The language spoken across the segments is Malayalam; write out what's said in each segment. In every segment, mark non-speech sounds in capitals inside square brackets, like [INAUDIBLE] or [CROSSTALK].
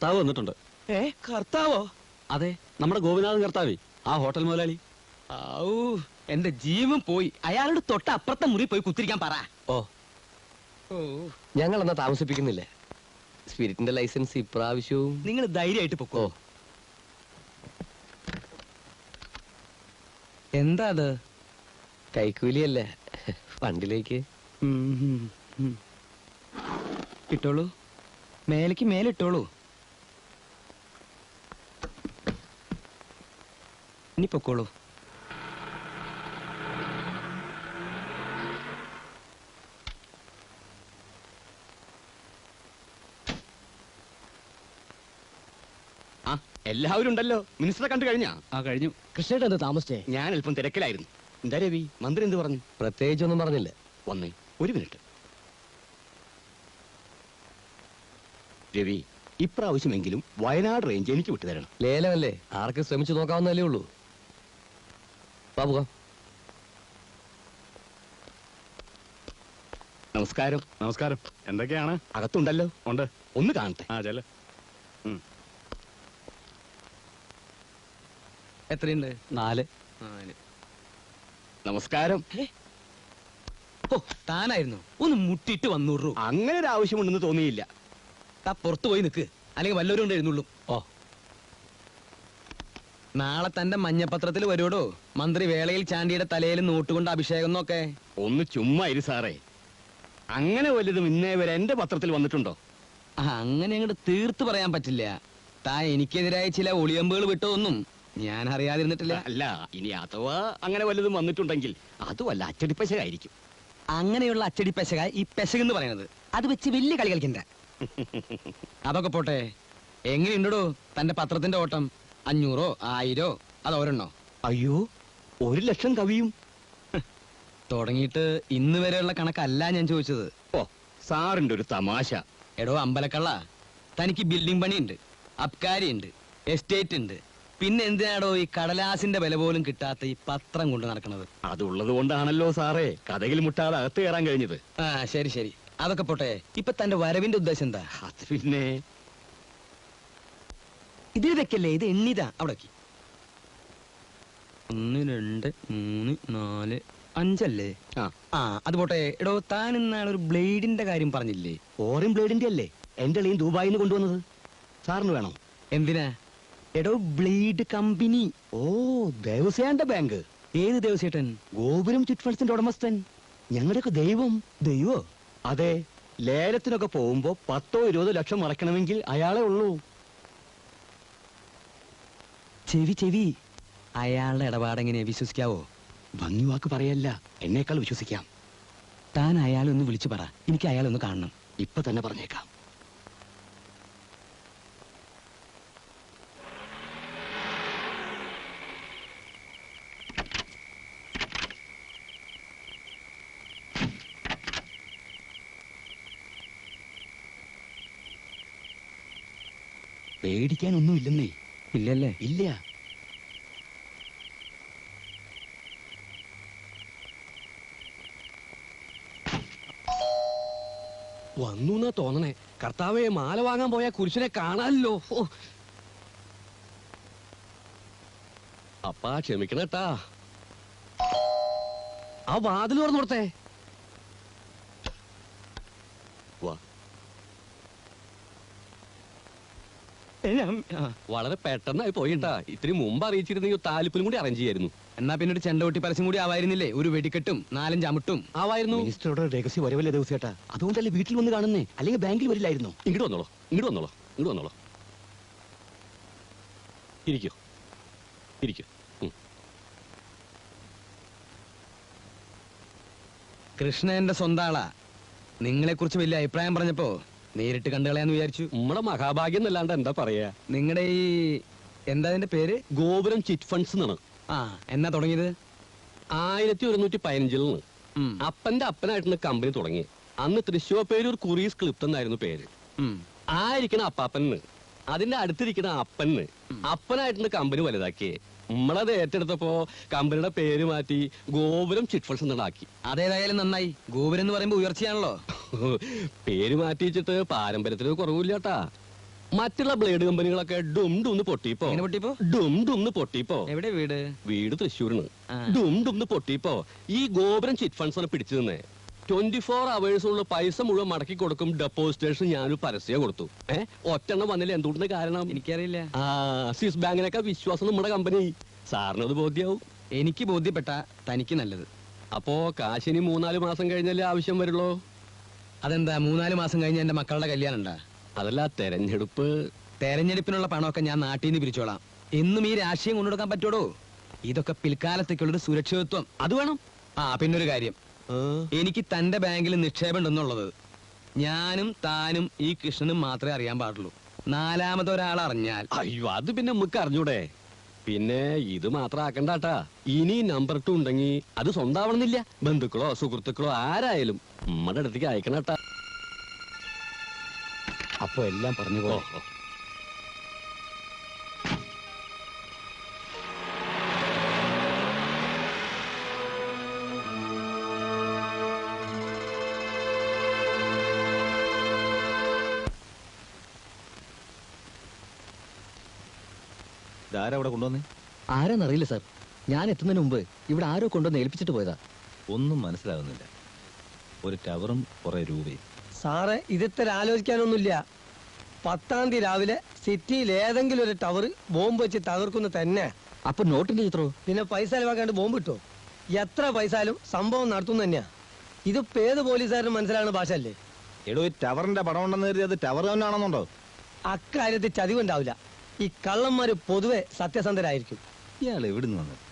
കർത്താവ് വന്നിട്ടുണ്ട്. ഏ കർത്താവോ? അതെ നമ്മുടെ ഗോപിനാഥൻ കർത്താവേ ആ ഹോട്ടൽ മുതലാളി. ഔ എന്റെ ജീവൻ പോയി. അയാളുടെ തൊട്ട അപ്പുറത്തെ മുറി പോയി കുത്തിരിക്കാൻ പറ. ഓ ഓ. ഞങ്ങൾ എന്നാ താമസിപ്പിക്കുന്നില്ലേ? സ്പിരിറ്റിന്റെ ലൈസൻസ് ഇപ്രാവശ്യവും നിങ്ങൾ ധൈര്യമായിട്ട് പൊക്കോ. എന്താ അത്? കൈക്കൂലിയല്ലേ? ഫണ്ടിലേക്ക് കിട്ടോളൂ മേലേക്ക് മേലിട്ടോളൂ. ഇനി പൊക്കോളൂ ആ എല്ലാവരും ഉണ്ടല്ലോ. മിനിസ്റ്ററെ കണ്ടു കഴിഞ്ഞാ? ആ കഴിഞ്ഞു. കൃഷ്ണേട്ട് എന്താ താമസിച്ചേ? ഞാൻ അല്പം തിരക്കിലായിരുന്നു. എന്താ രവി? മന്ത്രി എന്ത് പറഞ്ഞു? പ്രത്യേകിച്ചൊന്നും പറഞ്ഞില്ല. വന്നേ. ഒരു മിനിറ്റ്. രവി ഇപ്രാവശ്യമെങ്കിലും വയനാട് റേഞ്ച് എനിക്ക് വിട്ടുതരണം. ലേലമല്ലേ? ആർക്ക് ശ്രമിച്ചു നോക്കാവുന്നല്ലേ ഉള്ളൂ. വാ പോകാം. നമസ്കാരം. നമസ്കാരം. എന്തൊക്കെയാണ്? അകത്തുണ്ടല്ലോ. ഉണ്ട്. ഒന്ന് കാണട്ടെ. ആ ചെല്ല. എത്രയുണ്ട്? നാല്. നമസ്കാരം. ഓ താനായിരുന്നു. ഒന്ന് മുട്ടിയിട്ട് വന്നൂറു അങ്ങനെ ഒരു ആവശ്യമുണ്ടെന്ന് തോന്നിയില്ല. താ പുറത്തു പോയി നിൽക്ക് അല്ലെങ്കിൽ വല്ലവരും കൊണ്ട് എഴുന്നള്ളും. നാളെ തന്റെ മഞ്ഞപത്രത്തിൽ വരൂടോ മന്ത്രി വേളയിൽ ചാണ്ടിയുടെ തലയിൽ നോട്ടുകൊണ്ട് അഭിഷേകം എന്നൊക്കെ ഒന്ന് ചുമ്മാ ഇരു സാറേ. അങ്ങനെ വലുതും ഇന്നേ വരെ എന്റെ പത്രത്തിൽ വന്നിട്ടുണ്ടോ? ആ, അങ്ങനെ അങ്ങോട്ട് തീർത്തു പറയാൻ പറ്റില്ല. താ എനിക്കെതിരായ ചില ഒളിയമ്പുകൾ വിട്ടോ ഒന്നും ഞാൻ അറിയാതിരുന്നിട്ടില്ല അല്ല ഇനി അഥവാ അങ്ങനെ വലുതും വന്നിട്ടുണ്ടെങ്കിൽ അതുമല്ല അച്ചടിപ്പശകായിരിക്കും. അങ്ങനെയുള്ള അച്ചടി പെശക ഈ പെശക എന്ന് പറയുന്നത്. അത് വെച്ച് വലിയ കളി കളിക്കണ്ട. [LAUGHS] അതൊക്കെ പോട്ടെ. എങ്ങനെയുണ്ടോ തന്റെ പത്രത്തിന്റെ ഓട്ടം? അഞ്ഞൂറോ ആയിരോ അതോരെണ്ണോ. അയ്യോ ഒരു ലക്ഷം കവിയും. തുടങ്ങിയിട്ട് ഇന്ന് വരെയുള്ള കണക്കല്ല ഞാൻ ചോദിച്ചത്. ഓ സാറിന്റെ ഒരു തമാശ. എടോ അമ്പലക്കള്ള. തനിക്ക് ബിൽഡിംഗ് പണിയുണ്ട് അബ്കാരിയുണ്ട് എസ്റ്റേറ്റ് ഉണ്ട്. പിന്നെ എന്തിനാടോ ഈ കടലാസിന്റെ വില പോലും കിട്ടാത്ത ഈ പത്രം കൊണ്ട് നടക്കുന്നത് അതുള്ളത് കൊണ്ടാണല്ലോ സാറേ കഥയിൽ മുട്ടാതെ അകത്ത് കയറാൻ കഴിഞ്ഞത്. ആ ശരി ശരി. അതൊക്കെ പോട്ടെ. ഇപ്പൊ തന്റെ വരവിന്റെ ഉദ്ദേശം എന്താ? അത് പിന്നെ ഇതിൽ വെക്കല്ലേ ഇത് എണ്ണിതാ അവിടെ. ഒന്ന് രണ്ട് മൂന്ന് നാല് അഞ്ചല്ലേ? ആ. ആ അത് പോട്ടെ. എടോ താൻ എന്നാൽ ഒരു ബ്ലേഡിന്റെ കാര്യം പറഞ്ഞില്ലേ? ഓറിൻ ബ്ലേഡിന്റെ അല്ലേ എന്റെ അളിയും ദുബായിൽ നിന്ന് കൊണ്ടുവന്നത്. സാറിന് വേണം. എന്തിനാ? എടോ ബ്ലേഡ് കമ്പനി. ഓ ദേവസ്യാന്റെ ബാങ്ക്. ഏത് ദേവസേട്ടൻ ഗോപുരം ചിറ്റ് ഫണ്ട്സിന്റെ ഉടമസ്ഥൻ. ഞങ്ങളുടെയൊക്കെ ദൈവം. ദൈവോ? അതെ ലേലത്തിനൊക്കെ പോകുമ്പോ പത്തോ ഇരുപതോ ലക്ഷം മറക്കണമെങ്കിൽ അയാളെ ഉള്ളൂ. ചെവി ചെവി. അയാളുടെ ഇടപാടെങ്ങനെ വിശ്വസിക്കാവോ? ഭംഗി വാക്ക് പറയല്ല. എന്നേക്കാൾ വിശ്വസിക്കാം. താൻ അയാളെ ഒന്ന് വിളിച്ചു പറ. എനിക്ക് അയാളെ ഒന്ന് കാണണം. ഇപ്പൊ തന്നെ പറഞ്ഞേക്കാം. പേടിക്കാനൊന്നും ഇല്ലെന്നേ ഇല്ലല്ലേ? ഇല്ല. വന്നു എന്നാ തോന്നണേ. കർത്താവെ മാല വാങ്ങാൻ പോയ കുരിശിനെ കാണാല്ലോ. അപ്പാ ക്ഷമിക്കണട്ടാ. ആ വാതിൽ തുറന്നു കൊടുത്തേ വാ വളരെ പെട്ടെന്നായി പോയിട്ടാ. ഇത്തിരി മുമ്പ് അറിയിച്ചിരുന്നെങ്കിൽ താലിപ്പിലും കൂടി അറേഞ്ച് ചെയ്യായിരുന്നു. എന്നാ പിന്നെ ഒരു ചെണ്ടകൊട്ടി പരസ്യം കൂടി ആവായിരുന്നില്ലേ? ഒരു വെടിക്കെട്ടും നാലഞ്ച് അമിട്ടും ആവായിരുന്നു. മിനിസ്റ്ററുടെ രഹസ്യ വരവല്ലേ ദിവസേട്ടാ? അതുകൊണ്ടല്ലേ വീട്ടിൽ വന്ന് കാണുന്നേ? അല്ലെങ്കിൽ ബാങ്കിൽ വരില്ലായിരുന്നു? ഇങ്ങോട്ട് വന്നോളൂ ഇങ്ങോട്ട് വന്നോളൂ ഇങ്ങോട്ട് വന്നോളൂ. ഇരിക്കോ ഇരിക്കോ. കൃഷ്ണ എന്റെ സ്വന്തം ആളാ. നിങ്ങളെ കുറിച്ച് വലിയ അഭിപ്രായം പറഞ്ഞപ്പോ നേരിട്ട് കണ്ടു കളയാന്ന് വിചാരിച്ചു. നമ്മുടെ മഹാഭാഗ്യം എന്നല്ലാണ്ട് എന്താ പറയാ? നിങ്ങളുടെ ഈ എന്താ അതിന്റെ പേര്? ഗോപുരം ചിറ്റ് ഫണ്ട്സ് എന്നാണ്. ആ എന്നാ തുടങ്ങിയത്? ആയിരത്തി ഒരുന്നൂറ്റി പതിനഞ്ചിലാണ് ഉം, അപ്പന്റെ അപ്പനായിട്ടാണ് കമ്പനി തുടങ്ങി. അന്ന് തൃശ്ശൂർ പേരൂർ കുറീസ് ക്ലിപ്റ്റ് എന്നായിരുന്നു പേര്. ഉം. ആയിരിക്കണ അപ്പാപ്പന് അതിന്റെ അടുത്തിരിക്കണ അപ്പന് അപ്പനായിട്ടുള്ള കമ്പനി വലുതാക്കിയേ. നമ്മളത് ഏറ്റെടുത്തപ്പോ കമ്പനിയുടെ പേര് മാറ്റി ഗോപുരം ചിറ്റ് ഫണ്ട്സ് എന്നാക്കി അതേതായാലും നന്നായി. ഗോപുരം എന്ന് പറയുമ്പോ ഉയർച്ചയാണല്ലോ. [LAUGHS] പേര് മാറ്റി വെച്ചിട്ട് പാരമ്പര്യത്തിന് കുറവില്ലാട്ടാ. മറ്റുള്ള ബ്ലേഡ് കമ്പനികളൊക്കെ ഡും ഡും പൊട്ടിപ്പോ. പൊട്ടിപ്പോ? ഡും ഡും പൊട്ടിപ്പോ. എവിടെ വീട്? വീട് തൃശ്ശൂരിന്. ഡും ഡും പൊട്ടിപ്പോ. ഈ ഗോപുരം ചിറ്റ് ഫണ്ട്സ് ആണ് പിടിച്ചു നിന്നേ. ട്വന്റി ഫോർ അവേഴ്സിനുള്ള പൈസ മുഴുവൻ മടക്കി കൊടുക്കും ഡെപ്പോസിറ്റേഷൻ ഞാനൊരു പരസ്യം കൊടുത്തു. ഏഹ് ഒറ്റെണ്ണം വന്നില്ല? എന്തുകൊണ്ടെന്ന് കാരണം? എനിക്കറിയില്ല. ആ സ്വിസ് ബാങ്കിനൊക്കെ വിശ്വാസം നമ്മുടെ കമ്പനി സാറിനത് ബോധ്യാവും. എനിക്ക് ബോധ്യപ്പെട്ട തനിക്ക് നല്ലത്. അപ്പോ കാശിനി മൂന്നാൽ മാസം കഴിഞ്ഞല്ലേ ആവശ്യം വരുള്ളൂ? അതെന്താ മൂന്നാൽ മാസം കഴിഞ്ഞ എന്റെ മക്കളുടെ കല്യാണം ഉണ്ടാ? അതല്ല തെരഞ്ഞെടുപ്പ്. തെരഞ്ഞെടുപ്പിനുള്ള പണമൊക്കെ ഞാൻ നാട്ടിൽ നിന്ന് പിരിച്ചോളാം. എന്നും ഈ രാഷ്ട്രീയം കൊണ്ടുകൊടുക്കാൻ പറ്റുള്ളൂ ഇതൊക്കെ പിൽക്കാലത്തേക്കുള്ളൊരു സുരക്ഷിതത്വം. അത് വേണം. ആ പിന്നൊരു കാര്യം. എനിക്ക് തന്റെ ബാങ്കിൽ നിക്ഷേപം ഉണ്ടെന്നുള്ളത് ഞാനും താനും ഈ കൃഷ്ണനും മാത്രമേ അറിയാൻ പാടുള്ളൂ. നാലാമതൊരാൾ അറിഞ്ഞാൽ. അയ്യോ അത് പിന്നെ നമുക്ക് അറിഞ്ഞൂടെ? പിന്നെ ഇത് മാത്രം ആക്കണ്ടാട്ടാ. ഇനി നമ്പർ ടു ഉണ്ടെങ്കിൽ അത് സ്വന്താവണമെന്നില്ല. ബന്ധുക്കളോ സുഹൃത്തുക്കളോ ആരായാലും നമ്മുടെ അടുത്തേക്ക് അയക്കണട്ടാ. അപ്പൊ എല്ലാം പറഞ്ഞു പോ അവിടെ കൊണ്ടുവന്നേ? ആരാന്നറിയില്ല സാർ. ഞാൻ എത്തുന്നതിന് മുമ്പ് ഇവിടെ ആരോ കൊണ്ടുവന്ന് ഏൽപ്പിച്ചിട്ട് പോയതാ. ഒന്നും മനസ്സിലാകുന്നില്ല ഒരു ടവറും കുറെ രൂപയും. സാറേ ഇതിത്ര ആലോചിക്കാനൊന്നുമില്ല. പത്താം തീയതി രാവിലെ സിറ്റിയിൽ ഏതെങ്കിലും ഒരു ടവർ ബോംബ് വെച്ച് തകർക്കുന്ന തന്നെ. അപ്പൊ നോട്ടിന്റെ ചിത്രോ? പിന്നെ പൈസ ചെലവാക്കാണ്ട് ബോംബ് ഇട്ടോ? എത്ര പൈസയാലും സംഭവം നടത്തുന്ന തന്നെയാ. ഇതിപ്പോ ഏത് പോലീസുകാരനും മനസ്സിലാകുന്ന ഭാഷ അല്ലേ എടോ ഈ ടവറിന്റെ പടം ഉണ്ടെന്ന് കരുതി അത് ടവർ തന്നെയാണെന്നുണ്ടോ? അക്കാര്യത്തിൽ ചതിവുണ്ടാവില്ല. ഈ കള്ളന്മാര് പൊതുവെ സത്യസന്ധരായിരിക്കും. ഇയാൾ എവിടുന്ന് വന്നത്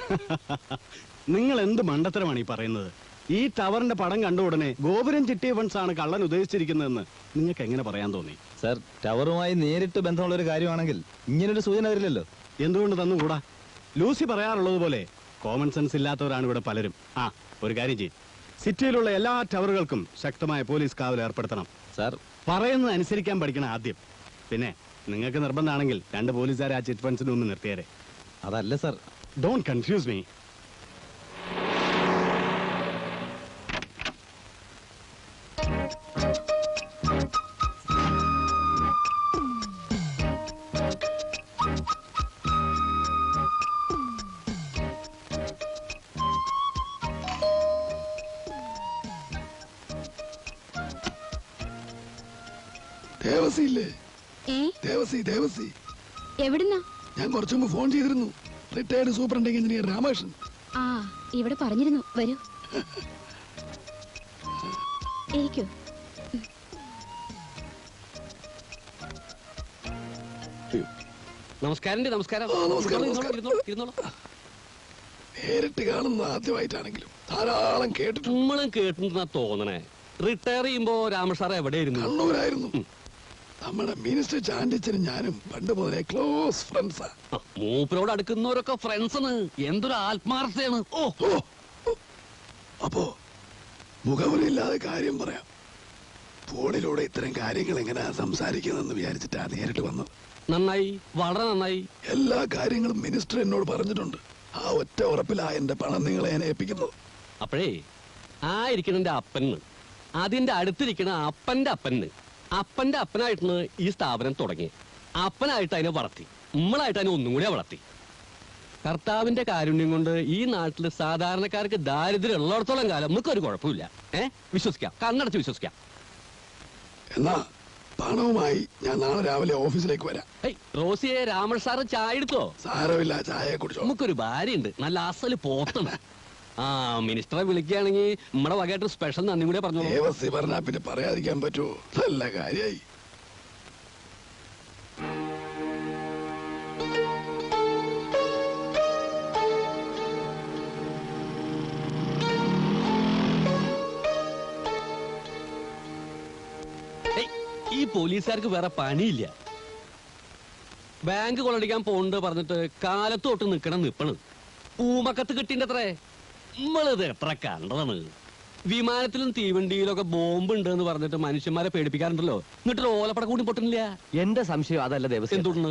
[LAUGHS] നിങ്ങൾ എന്ത് മണ്ടത്തരമാണ് ഈ പറയുന്നത്? ഈ ടവറിന്റെ പടം കണ്ട ഉടനെ ഗോപുരം ചിട്ടിയ ഫണ്ട്സ് ആണ് കള്ളൻ ഉദ്ദേശിച്ചിരിക്കുന്നതെന്ന് നിങ്ങൾക്ക് എങ്ങനെ പറയാൻ തോന്നി? സർ ടവറുമായി നേരിട്ട് ബന്ധമുള്ള ഒരു കാര്യമാണെങ്കിൽ ഇങ്ങനൊരു സൂചന വരില്ലല്ലോ. എന്തുകൊണ്ട് തന്നുകൂടാ ലൂസി പറയാറുള്ളത് പോലെ കോമൺ സെൻസ് ഇല്ലാത്തവരാണ് ഇവിടെ പലരും. ആ ഒരു കാര്യം ചെയ്യും. സിറ്റിയിലുള്ള എല്ലാ ടവറുകൾക്കും ശക്തമായ പോലീസ് കാവൽ ഏർപ്പെടുത്തണം. സർ. പറയുന്നത് അനുസരിക്കാൻ പഠിക്കണം ആദ്യം. പിന്നെ നിങ്ങൾക്ക് നിർബന്ധമാണെങ്കിൽ രണ്ട് പോലീസുകാരെ ആ ചിറ്റ് ഫണ്ട്സിന് ഒന്ന് നിർത്തിയേരെ. അതല്ല sir. Don't confuse me Devasi ഇല്ലേ? ഏ ദേവസി ദേവസി. എവിടുന്നാ? ഞാൻ കുറച്ചു മുമ്പ് ഫോൺ ചെയ്തിരുന്നു. Retired superintending engineer Ramakrishnan. ആ ഇവിടെ പറഞ്ഞിരുന്നു. വരൂ. ഇരിക്കൂ. നമസ്കാരം നമസ്കാരം. നേരിട്ട് കാണുന്ന ആദ്യമായിട്ടാണെങ്കിലും ധാരാളം കേട്ടിട്ടുണ്ട്. നമ്മളും കേട്ടിട്ടുണ്ടെന്നാ തോന്നണേ. റിട്ടയർ ചെയ്യുമ്പോ രാമസാർ എവിടെയായിരുന്നു? കണ്ണൂരായിരുന്നു. നമ്മുടെ മിനിസ്റ്റർ ചാണ്ടിച്ചനും ഞാനും പണ്ട് മുതലേ ക്ലോസ് ഫ്രണ്ട്സാ മൂപ്പരോട് അടുക്കുന്നവരൊക്കെ ഫ്രണ്ട്സാണ് എന്തൊരു ആത്മാർത്ഥയാണ്. ഓ. അപ്പോ മുഖവരില്ലാതെ കാര്യം പറയാം. ഫോണിലൂടെ ഇത്തരം കാര്യങ്ങൾ എങ്ങനെയാ സംസാരിക്കുന്നതെന്ന് വിചാരിച്ചിട്ടാ നേരിട്ട് വന്നത്. നന്നായി. വളരെ നന്നായി. എല്ലാ കാര്യങ്ങളും മിനിസ്റ്റർ എന്നോട് പറഞ്ഞിട്ടുണ്ട്. ആ ഒറ്റ ഉറപ്പിലാ എന്റെ പണം നിങ്ങളെ ഞാൻ ഏൽപ്പിക്കുന്നത്. അപ്പോഴേ ആ ഇരിക്കണ അപ്പന് അതിന്റെ അടുത്തിരിക്കണ അപ്പന്റെ അപ്പന് അപ്പന്റെ അപ്പനായിട്ടാണ് ഈ സ്ഥാപനം തുടങ്ങി. അപ്പനായിട്ട് അതിനെ വളർത്തി. നമ്മളായിട്ട് അതിനെ ഒന്നും കൂടെ വളർത്തി. കർത്താവിന്റെ കാരുണ്യം കൊണ്ട് ഈ നാട്ടിൽ സാധാരണക്കാർക്ക് ദാരിദ്ര്യം ഉള്ളിടത്തോളം കാലം നമുക്കൊരു കുഴപ്പമില്ല. ഏ? വിശ്വസിക്കാം. കണ്ണടച്ച് വിശ്വസിക്കാം. എന്നാ പണവുമായി ഞാൻ നാളെ രാവിലെ ഓഫീസിലേക്ക് വരാം. റോസിയെ രാമൻ സാറ് ചായ എടുത്തോ? സാരമില്ല ചായ കുടിച്ചോ നമുക്കൊരു ഭാര്യയുണ്ട്. നല്ല അസൽ പോത്തണ് [LAUGHS] ആ മിനിസ്റ്ററെ വിളിക്കുകയാണെങ്കിൽ നമ്മുടെ വകയായിട്ട് സ്പെഷ്യൽ നന്ദി കൂടെ പറഞ്ഞു ദേവസി പറഞ്ഞാ പിന്നെ പറയാതിരിക്കാൻ പറ്റുമോ നല്ല കാര്യായി. ഈ പോലീസുകാർക്ക് വേറെ പണിയില്ല. ബാങ്ക് കൊള്ളടിക്കാൻ പോണ്ട് പറഞ്ഞിട്ട് കാലത്തോട്ട് തൊട്ട് നിക്കണം നിപ്പണ്. പൂമക്കത്ത് കിട്ടിണ്ടത്രേ നമ്മളിത് എത്ര കണ്ടതാണ്. വിമാനത്തിലും തീവണ്ടിയിലൊക്കെ ബോംബ് ഉണ്ട് എന്ന് പറഞ്ഞിട്ട് മനുഷ്യന്മാരെ പേടിപ്പിക്കാറുണ്ടല്ലോ. എന്നിട്ട് ഓലപ്പട കൂടി പൊട്ടുന്നില്ല. എന്റെ സംശയം അതല്ല ദേവസ്വം. എന്തുകൊണ്ട്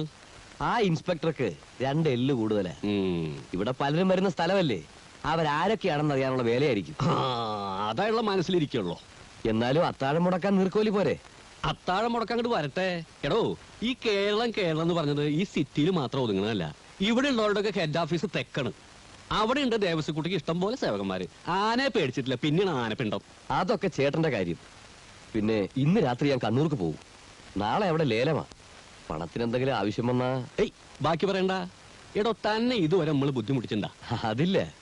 ആ ഇൻസ്പെക്ടർക്ക് രണ്ട് എല്ല് കൂടുതലാ. ഇവിടെ പലരും വരുന്ന സ്ഥലമല്ലേ? അവരാരൊക്കെയാണെന്ന് അറിയാനുള്ള വേലയായിരിക്കും. അതായുള്ള മനസ്സിലിരിക്കുള്ളൂ. എന്നാലും അത്താഴം മുടക്കാൻ നീർക്കോലി പോരെ. അത്താഴം മുടക്കാൻ അങ്ങോട്ട് വരട്ടെ. എടോ ഈ കേരളം കേരളം എന്ന് പറഞ്ഞത് ഈ സിറ്റിയിൽ മാത്രം ഒതുങ്ങണതല്ല ഇവിടെ ഉള്ളവരുടെയൊക്കെ ഹെഡ് ഓഫീസ് തെക്കാണ്. അവിടെ ഉണ്ട് ദേവസ്വക്കുട്ടിക്ക് ഇഷ്ടം പോലെ സേവകന്മാര്. ആനയെ പേടിച്ചിട്ടില്ല പിന്നെയാണ് ആനപ്പിണ്ടം അതൊക്കെ ചേട്ടന്റെ കാര്യം. പിന്നെ ഇന്ന് രാത്രി ഞാൻ കണ്ണൂർക്ക് പോകും. നാളെ അവിടെ ലേലമാ. പണത്തിന് എന്തെങ്കിലും ആവശ്യം വന്നാ ഏയ് ബാക്കി പറയണ്ട. എടോ തന്നെ ഇതുവരെ നമ്മൾ ബുദ്ധിമുട്ടിച്ചിണ്ടാ. അതില്ല.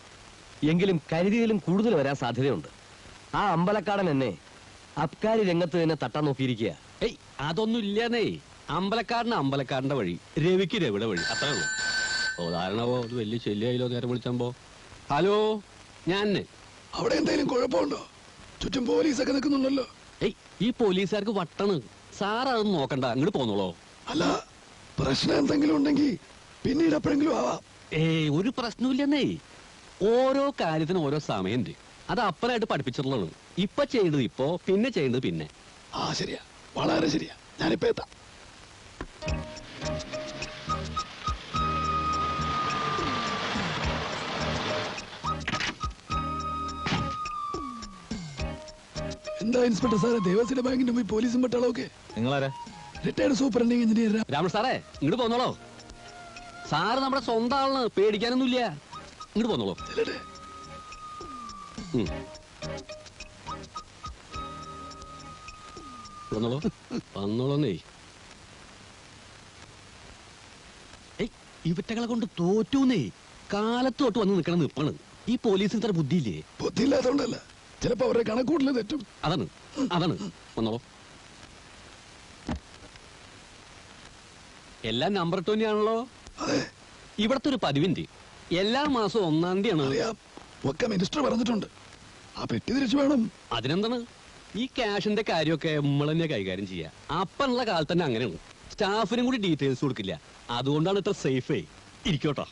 എങ്കിലും കരുതിയിലും കൂടുതൽ വരാൻ സാധ്യതയുണ്ട്. ആ അമ്പലക്കാടൻ എന്നെ അബ്കാരി രംഗത്ത് തന്നെ തട്ടാൻ നോക്കിയിരിക്കുക ഏയ് അതൊന്നും ഇല്ലാന്നേ അമ്പലക്കാരന് അമ്പലക്കാരന്റെ വഴി രവിക്ക് രവിയുടെ വഴി. അത്രേ ഉള്ളൂ. ഉദാഹരണമോ അത് വലിയ ശല്യായില്ലോ നേരം വിളിച്ചപ്പോ ഹലോ ഞാൻ അവിടെ എന്തെങ്കിലും കുഴപ്പമുണ്ടോ? ചുറ്റും പോലീസൊക്കെ നിൽക്കുന്നുണ്ടല്ലോ. ഏയ് ഈ പോലീസുകാർക്ക് വട്ടണ്. സാർ അതൊന്നും നോക്കണ്ട അങ്ങോട്ട് പോന്നോളോ. അല്ല പ്രശ്നം എന്തെങ്കിലും ഉണ്ടെങ്കിൽ പിന്നീട് എപ്പോഴെങ്കിലും ആവാം. ഏയ് ഒരു പ്രശ്നമില്ലെന്നേ ഓരോ കാര്യത്തിനും ഓരോ സമയമുണ്ട്. അത് അപ്പനായിട്ട് പഠിപ്പിച്ചിട്ടുള്ളതാണ്. ഇപ്പൊ ചെയ്യേണ്ടത് ഇപ്പോ പിന്നെ ചെയ്യേണ്ടത് പിന്നെ. ആ ശരിയാ. വളരെ ശരിയാ. ഞാനിപ്പോ എത്താം. എന്താ ഇൻസ്പെക്ടർ സാറേ? ദേവസ്വം ബാങ്കിന്റെ പോയി പോലീസും പട്ടാളമൊക്കെ? നിങ്ങളാരാ? റിട്ടയർഡ് സൂപ്രണ്ടിങ് എഞ്ചിനീയർ രാമൻ സാറേ ഇങ്ങോട്ട് പോന്നോളോ. സാറ് നമ്മുടെ സ്വന്തം ആളാണ് പേടിക്കാനൊന്നുമില്ല. ഇങ്ങോട്ട് പോന്നോളോ. വന്നോളോ. വന്നോളൂന്നേ. ഇവറ്റകളെ കൊണ്ട് തോറ്റൂന്നേ. കാലത്ത് തൊട്ട് വന്ന് നിൽക്കണം നിപ്പാണ്. ഈ പോലീസിന് ഇത്ര ബുദ്ധിയില്ലേ? ബുദ്ധിയില്ലാത്തതുകൊണ്ടല്ല ചിലപ്പോ അവരുടെ കണക്കൂട്ടിൽ തെറ്റും. അതാണ് അതാണ്. വന്നോളൂ. എല്ലാം നമ്പർ ട്വന്റി ആണല്ലോ. ഇവിടത്തെ ഒരു പതിവിന്റെ എല്ലാ മാസവും ഒന്നാം തീയതിയാണ്. ആണ് ഒക്കെ മിനിസ്റ്റർ പറഞ്ഞിട്ടുണ്ട്. ആ പെട്ടി തിരിച്ചു വേണം. അതിനെന്താണ്? ഈ ക്യാഷിന്റെ കാര്യമൊക്കെ നമ്മൾ തന്നെ കൈകാര്യം ചെയ്യാ അപ്പനുള്ള കാലത്ത് തന്നെ അങ്ങനെയാണ്. സ്റ്റാഫിനും കൂടി ഡീറ്റെയിൽസ് കൊടുക്കില്ല. അതുകൊണ്ടാണ് ഇത്ര സേഫേ ഇരിക്കോട്ടോ